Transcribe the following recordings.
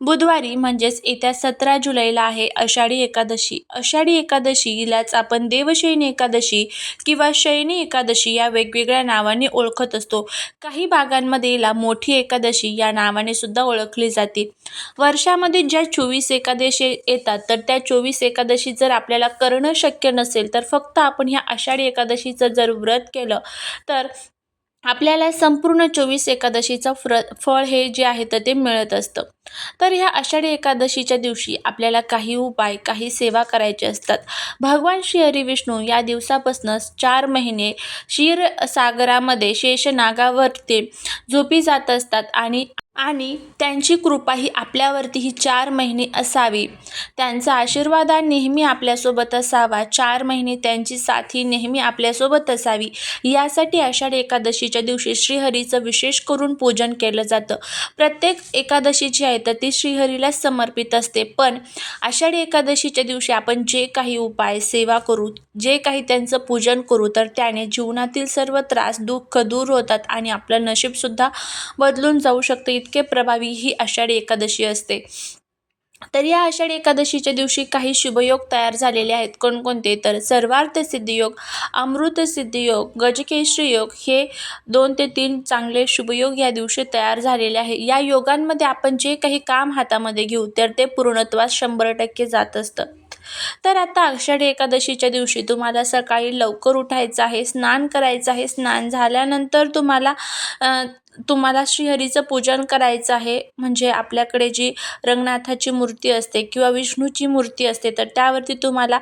बुधवारी म्हणजेच येत्या सतरा जुलैला आहे आषाढी एकादशी. आषाढी एकादशीलाच आपण देवशयनी एकादशी किंवा शयनी एकादशी या वेगवेगळ्या नावाने ओळखत असतो. काही भागांमध्ये याला मोठी एकादशी या नावाने सुद्धा ओळखली जाते. वर्षामध्ये ज्या चोवीस एकादशी येतात तर त्या चोवीस एकादशी जर आपल्याला करणं शक्य नसेल तर फक्त आपण ह्या आषाढी एकादशीचं जर व्रत केलं तर आपल्याला संपूर्ण चोवीस एकादशीचं फ्र फळ हे जे आहे तर ते मिळत असतं. तर ह्या आषाढी एकादशीच्या दिवशी आपल्याला काही उपाय काही सेवा करायचे असतात. भगवान श्री हरी विष्णू या दिवसापासूनच चार महिने क्षीरसागरामध्ये शेषनागावर ते झोपी जात असतात आणि आणि त्यांची कृपा ही आपल्यावरती ही चार महिने असावी. त्यांचा आशीर्वाद हा नेहमी आपल्यासोबत असावा. चार महिने त्यांची साथ ही नेहमी आपल्यासोबत असावी. यासाठी आषाढ एकादशीच्या दिवशी श्रीहरीचं विशेष करून पूजन केलं जातं. प्रत्येक एकादशी जी आहे तर ती श्रीहरीला समर्पित असते. पण आषाढी एकादशीच्या दिवशी आपण जे काही उपाय सेवा करू जे काही त्यांचं पूजन करू तर त्याने जीवनातील सर्व त्रास दुःख दूर होतात आणि आपलं नशीबसुद्धा बदलून जाऊ शकतं. इतके प्रभावी ही आषाढी एकादशी असते. तर या आषाढी एकादशीच्या दिवशी काही शुभयोग तयार झालेले आहेत. कोणकोणते? तर सर्वार्थ सिद्धियोग अमृत सिद्धियोग गजकेश्री योग हे दोन ते तीन चांगले शुभयोग या दिवशी तयार झालेले आहे. या योगांमध्ये आपण जे काही काम हातामध्ये घेऊ तर ते पूर्णत्वास शंभर टक्के जात असतं. तर आता आषाढी एकादशीच्या दिवशी तुम्हाला सकाळी लवकर उठायचं आहे स्नान करायचं आहे. स्नान झाल्यानंतर तुम्हाला तुम्हाला श्रीहरीचं पूजन करायचं आहे म्हणजे आपल्याकडे जी रंगनाथाची मूर्ती असते किंवा विष्णूची मूर्ती असते तर त्यावरती तुम्हाला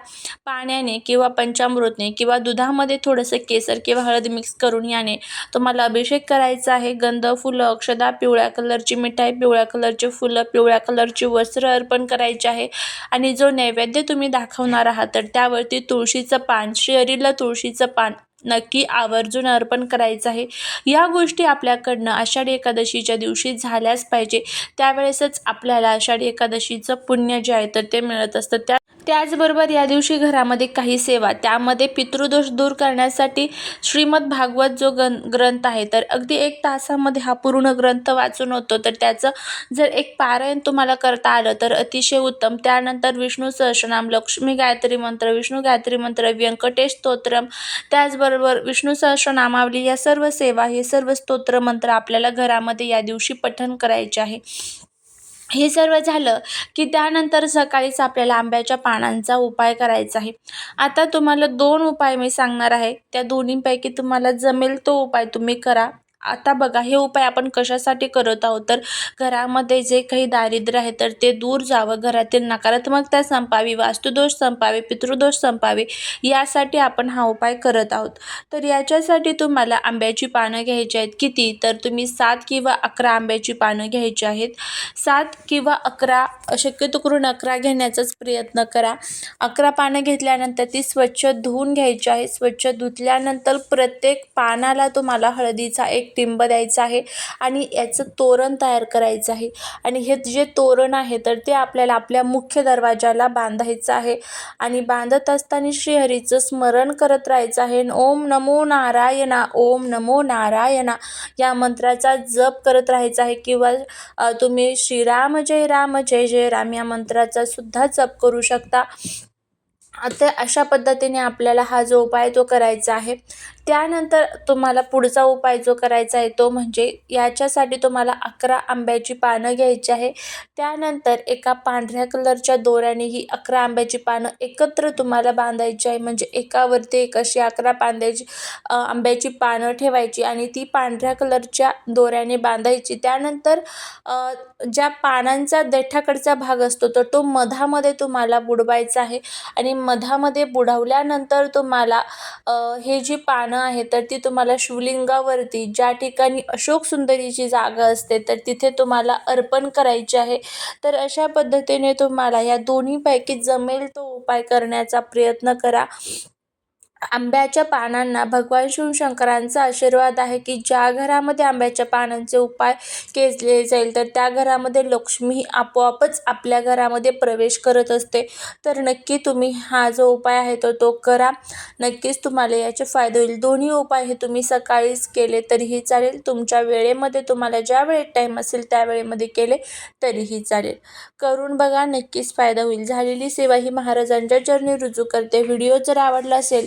पाण्याने किंवा पंचामृतने किंवा दुधामध्ये थोडंसं केसर किंवा हळद मिक्स करून याने तुम्हाला अभिषेक करायचा आहे. गंध फुलं अक्षदा पिवळ्या कलरची मिठाई पिवळ्या कलरची फुलं पिवळ्या कलरची वस्त्र अर्पण करायचे आहे. आणि जो नैवेद्य तुम्ही दाखवणार आहात तर त्यावरती तुळशीचं पान श्रीहरीला तुळशीचं पान नक्की आवर्जून अर्पण करायचं आहे. या गोष्टी आपल्याकडनं आषाढी एकादशीच्या दिवशी झाल्याच पाहिजे. त्यावेळेसच आपल्याला आषाढी एकादशीचं पुण्य जे आहे तर ते मिळत असतं. त्या त्याचबरोबर या दिवशी घरामध्ये काही सेवा त्यामध्ये पितृदोष दूर करण्यासाठी श्रीमद भागवत जो गं ग्रंथ आहे तर अगदी एक तासामध्ये हा पूर्ण ग्रंथ वाचून होतो. तर त्याचं जर एक पारायण तुम्हाला करता आलं तर अतिशय उत्तम. त्यानंतर विष्णू सहस्रनाम लक्ष्मी गायत्री मंत्र विष्णू गायत्री मंत्र व्यंकटेश स्तोत्रम त्याचबरोबर विष्णू सहस्रनामावली या सर्व सेवा हे सर्व स्तोत्र मंत्र आपल्याला घरामध्ये या दिवशी पठण करायचे आहे. हे सर्व झालं की त्यानंतर सकाळीच आपल्याला आंब्याच्या पानांचा उपाय करायचा आहे. आता तुम्हाला दोन उपाय मी सांगणार आहे. त्या दोन्हीपैकी तुम्हाला जमेल तो उपाय तुम्ही करा. आता बघा हे उपाय आपण कशासाठी करत आहोत? तर घरामध्ये जे काही दारिद्र्य आहे तर ते दूर जावं घरातील नकारात्मकता संपावी वास्तुदोष संपावे पितृदोष संपावे यासाठी आपण हा उपाय करत आहोत. तर याच्यासाठी तुम्हाला आंब्याची पानं घ्यायची आहेत किती? तर तुम्ही सात किंवा अकरा आंब्याची पानं घ्यायची आहेत. सात किंवा अकरा शक्यतो करून अकरा घेण्याचाच प्रयत्न करा. अकरा पानं घेतल्यानंतर ती स्वच्छ धुवून घ्यायची आहे. स्वच्छ धुतल्यानंतर प्रत्येक पानाला तुम्हाला हळदीचा एक टिंब द्यायचा आहे आणि याचं तोरण तयार करायचं आहे. आणि हे जे तोरण आहे तर ते आपल्याला आपल्या मुख्य दरवाजाला बांधायचं आहे. आणि बांधत असताना श्रीहरीचं स्मरण करत राहायचं आहे. ओम नमो नारायणा ओम नमो नारायणा या मंत्राचा जप करत राहायचा आहे. किंवा तुम्ही श्रीराम जय राम जय जय राम या मंत्राचा सुद्धा जप करू शकता. आता अशा पद्धतीने आपल्याला हा जो उपाय तो करायचा आहे त्यानंतर तुम्हाला पुढचा उपाय जो करायचा आहे तो म्हणजे याच्यासाठी तुम्हाला अकरा आंब्याची पानं घ्यायची आहे. त्यानंतर एका पांढऱ्या कलरच्या दोऱ्याने ही अकरा आंब्याची पानं एकत्र तुम्हाला बांधायची आहे. म्हणजे एकावरती एक अशी अकरा पांद्याची आंब्याची पानं ठेवायची आणि ती पांढऱ्या कलरच्या दोऱ्याने बांधायची. त्यानंतर ज्या पानांचा देठाकडचा भाग असतो तर तो मधामध्ये तुम्हाला बुडवायचा आहे आणि मधामध्ये बुडवल्यानंतर तुम्हाला हे जी पानं आहे तर ती तुम्हाला शिवलिंगावरती ज्या ठिकाणी अशोक सुंदरीची जागा असते तर तिथे तुम्हाला अर्पण करायची आहे. तर अशा पद्धतीने तुम्हाला या दोन्हीपैकी जमेल तो उपाय करण्याचा प्रयत्न करा. आंब्याच्या पानांना भगवान शिवशंकरांचा आशीर्वाद आहे की ज्या घरामध्ये आंब्याच्या पानांचे उपाय केले जाईल तर त्या घरामध्ये लक्ष्मी ही आपोआपच आपल्या घरामध्ये प्रवेश करत असते. तर नक्की तुम्ही हा जो उपाय आहे तो तो करा. नक्कीच तुम्हाला याचे फायदे होईल. दोन्ही उपाय हे तुम्ही सकाळीच केले तरीही चालेल. तुमच्या वेळेमध्ये तुम्हाला ज्या वेळेत टाईम असेल त्या वेळेमध्ये केले तरीही चालेल. करून बघा नक्कीच फायदा होईल. झालेली सेवा ही महाराजांच्या चरणी रुजू करते. व्हिडिओ जर आवडला असेल